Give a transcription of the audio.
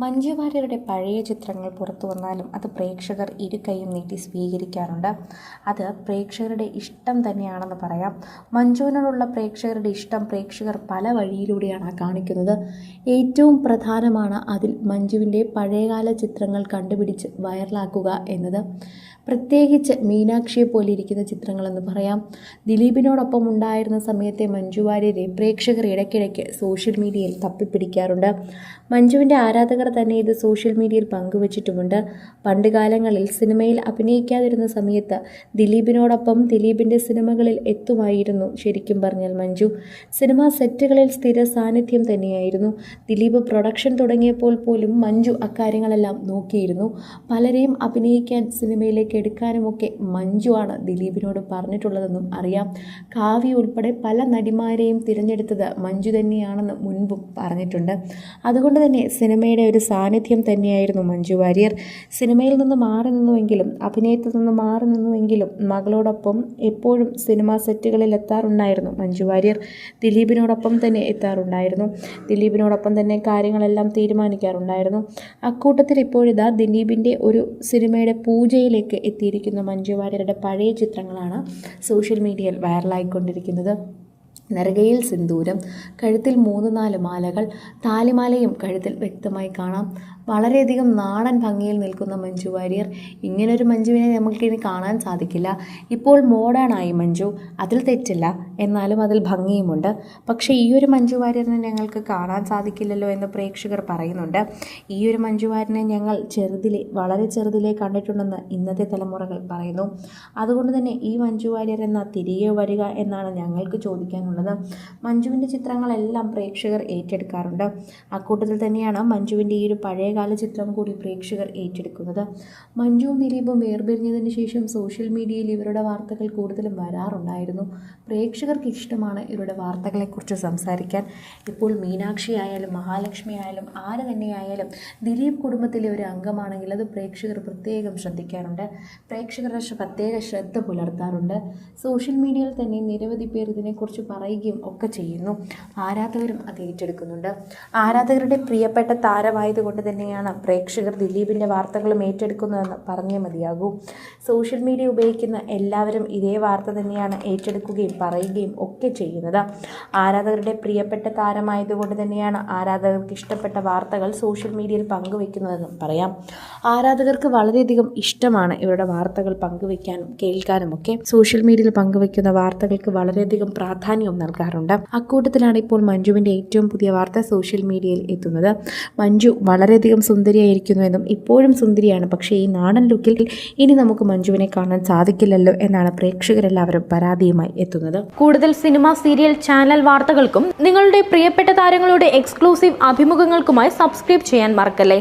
മഞ്ജു വാര്യരുടെ പഴയ ചിത്രങ്ങൾ പുറത്തു വന്നാലും അത് പ്രേക്ഷകർ ഇരുകൈയും നീട്ടി സ്വീകരിക്കാറുണ്ട്. അത് പ്രേക്ഷകരുടെ ഇഷ്ടം തന്നെയാണെന്ന് പറയാം. മഞ്ജുവിനോടുള്ള പ്രേക്ഷകരുടെ ഇഷ്ടം പ്രേക്ഷകർ പല വഴിയിലൂടെയാണ് കാണിക്കുന്നത്. ഏറ്റവും പ്രധാനമാണ് അതിൽ മഞ്ജുവിന്റെ പഴയകാല ചിത്രങ്ങൾ കണ്ടുപിടിച്ച് വൈറലാക്കുക എന്നത്. പ്രത്യേകിച്ച് മീനാക്ഷിയെ പോലെ ഇരിക്കുന്ന ചിത്രങ്ങളെന്ന് പറയാം. ദിലീപിനോടൊപ്പം ഉണ്ടായിരുന്ന സമയത്തെ മഞ്ജു വാര്യരെ പ്രേക്ഷകർ ഇടയ്ക്കിടയ്ക്ക് സോഷ്യൽ മീഡിയയിൽ തപ്പിപ്പിടിക്കാറുണ്ട്. മഞ്ജുവിന്റെ ആരാധകർ തന്നെ ഇത് സോഷ്യൽ മീഡിയയിൽ പങ്കുവച്ചിട്ടുമുണ്ട്. പണ്ട് കാലങ്ങളിൽ സിനിമയിൽ അഭിനയിക്കാതിരുന്ന സമയത്ത് ദിലീപിനോടൊപ്പം ദിലീപിന്റെ സിനിമകളിൽ എത്തുമായിരുന്നു ശരിക്കും പറഞ്ഞാൽ മഞ്ജു. സിനിമാ സെറ്റുകളിൽ സ്ഥിര സാന്നിധ്യം തന്നെയായിരുന്നു. ദിലീപ് പ്രൊഡക്ഷൻ തുടങ്ങിയപ്പോൾ പോലും മഞ്ജു അക്കാര്യങ്ങളെല്ലാം നോക്കിയിരുന്നു. പലരെയും അഭിനയിക്കാൻ സിനിമയിലേക്ക് എടുക്കാനുമൊക്കെ മഞ്ജുവാണ് ദിലീപിനോട് പറഞ്ഞിട്ടുള്ളതെന്നും അറിയാം. കാവ്യ ഉൾപ്പെടെ പല നടിമാരെയും തിരഞ്ഞെടുത്തത് മഞ്ജു തന്നെയാണെന്ന് മുൻപും പറഞ്ഞിട്ടുണ്ട്. അതുകൊണ്ട് തന്നെ സിനിമയുടെ ഒരു സാന്നിധ്യം തന്നെയായിരുന്നു മഞ്ജു വാര്യർ. സിനിമയിൽ നിന്ന് മാറി നിന്നുവെങ്കിലും അഭിനയത്തിൽ നിന്ന് മാറി നിന്നുവെങ്കിലും മകളോടൊപ്പം എപ്പോഴും സിനിമാ സെറ്റുകളിൽ എത്താറുണ്ടായിരുന്നു മഞ്ജു വാര്യർ. ദിലീപിനോടൊപ്പം തന്നെ എത്താറുണ്ടായിരുന്നു. ദിലീപിനോടൊപ്പം തന്നെ കാര്യങ്ങളെല്ലാം തീരുമാനിക്കാറുണ്ടായിരുന്നു. അക്കൂട്ടത്തിൽ ഇപ്പോഴിതാ ദിലീപിന്റെ ഒരു സിനിമയുടെ പൂജയിലേക്ക് എത്തിയിരിക്കുന്ന മഞ്ജു വാര്യരുടെ പഴയ ചിത്രങ്ങളാണ് സോഷ്യൽ മീഡിയയിൽ വൈറലായിക്കൊണ്ടിരിക്കുന്നത്. നെറുകയിൽ സിന്ദൂരം കഴുത്തിൽ മൂന്ന് നാല് മാലകൾ താലിമാലയും കഴുത്തിൽ വ്യക്തമായി കാണാം. വളരെയധികം നാടൻ ഭംഗിയിൽ നിൽക്കുന്ന മഞ്ജു വാര്യർ ഇങ്ങനൊരു മഞ്ജുവിനെ നമുക്കിനി കാണാൻ സാധിക്കില്ല. ഇപ്പോൾ മോഡേണായി മഞ്ജു അതിൽ തെറ്റില്ല എന്നാലും അതിൽ ഭംഗിയുമുണ്ട്. പക്ഷേ ഈ ഒരു മഞ്ജു വാര്യറിനെ ഞങ്ങൾക്ക് കാണാൻ സാധിക്കില്ലല്ലോ എന്ന് പ്രേക്ഷകർ പറയുന്നുണ്ട്. ഈ ഒരു മഞ്ജു വാര്യനെ ഞങ്ങൾ ചെറുതിലെ വളരെ ചെറുതിലെ കണ്ടിട്ടുണ്ടെന്ന് ഇന്നത്തെ തലമുറകൾ പറയുന്നു. അതുകൊണ്ട് തന്നെ ഈ മഞ്ജു വാര്യർ എന്ന തിരികെ വരിക എന്നാണ് ഞങ്ങൾക്ക് ചോദിക്കാനുള്ളത്. മഞ്ജുവിന്റെ ചിത്രങ്ങളെല്ലാം പ്രേക്ഷകർ ഏറ്റെടുക്കാറുണ്ട്. അക്കൂട്ടത്തിൽ തന്നെയാണ് മഞ്ജുവിന്റെ ഈ ഒരു പഴയകാല ചിത്രം കൂടി പ്രേക്ഷകർ ഏറ്റെടുക്കുന്നത്. മഞ്ജുവും ദിലീപും വേർപിരിഞ്ഞതിന് ശേഷം സോഷ്യൽ മീഡിയയിൽ ഇവരുടെ വാർത്തകൾ കൂടുതലും വരാറുണ്ടായിരുന്നു. പ്രേക്ഷകർക്ക് ഇഷ്ടമാണ് ഇവരുടെ വാർത്തകളെക്കുറിച്ച് സംസാരിക്കാൻ. ഇപ്പോൾ മീനാക്ഷി ആയാലും മഹാലക്ഷ്മി ആയാലും ആര് തന്നെയായാലും ദിലീപ് കുടുംബത്തിലെ ഒരു അംഗമാണെങ്കിൽ അത് പ്രേക്ഷകർ പ്രത്യേകം ശ്രദ്ധിക്കാറുണ്ട്. പ്രേക്ഷകരുടെ പ്രത്യേക ശ്രദ്ധ പുലർത്താറുണ്ട്. സോഷ്യൽ മീഡിയയിൽ തന്നെ നിരവധി പേർ ഇതിനെക്കുറിച്ച് പറയുകയും ഒക്കെ ചെയ്യുന്നു. ആരാധകരും അത് ഏറ്റെടുക്കുന്നുണ്ട്. ആരാധകരുടെ പ്രിയപ്പെട്ട താരമായതുകൊണ്ട് തന്നെയാണ് പ്രേക്ഷകർ ദിലീപിന്റെ വാർത്തകളും ഏറ്റെടുക്കുന്നതെന്ന് പറഞ്ഞേ മതിയാകൂ. സോഷ്യൽ മീഡിയ ഉപയോഗിക്കുന്ന എല്ലാവരും ഇതേ വാർത്ത തന്നെയാണ് ഏറ്റെടുക്കുകയും പറയുകയും ഒക്കെ ചെയ്യുന്നത്. ആരാധകരുടെ പ്രിയപ്പെട്ട താരമായതുകൊണ്ട് തന്നെയാണ് ആരാധകർക്ക് ഇഷ്ടപ്പെട്ട വാർത്തകൾ സോഷ്യൽ മീഡിയയിൽ പങ്കുവെക്കുന്നതെന്നും പറയാം. ആരാധകർക്ക് വളരെയധികം ഇഷ്ടമാണ് ഇവരുടെ വാർത്തകൾ പങ്കുവെക്കാനും കേൾക്കാനും ഒക്കെ സോഷ്യൽ മീഡിയയിൽ പങ്കുവെക്കുന്ന വാർത്തകൾക്ക് വളരെയധികം പ്രാധാന്യവും നൽകാറുണ്ട്. അക്കൂട്ടത്തിലാണ് ഇപ്പോൾ മഞ്ജുവിന്റെ ഏറ്റവും പുതിയ വാർത്ത സോഷ്യൽ മീഡിയയിൽ എത്തുന്നത്. മഞ്ജു വളരെയധികം സുന്ദരിയായിരിക്കുന്നുവെന്നും ഇപ്പോഴും സുന്ദരിയാണ്. പക്ഷേ ഈ നാടൻ ലുക്കിൽ ഇനി നമുക്ക് മഞ്ജുവിനെ കാണാൻ സാധിക്കില്ലല്ലോ എന്നാണ് പ്രേക്ഷകരെല്ലാവരും പരാതിയുമായി എത്തുന്നത്. കൂടുതൽ സിനിമ സീരിയൽ ചാനൽ വാർത്തകൾക്കും നിങ്ങളുടെ പ്രിയപ്പെട്ട താരങ്ങളുടെ എക്സ്ക്ലൂസീവ് അഭിമുഖങ്ങൾക്കുമായി സബ്സ്ക്രൈബ് ചെയ്യാൻ മറക്കല്ലേ?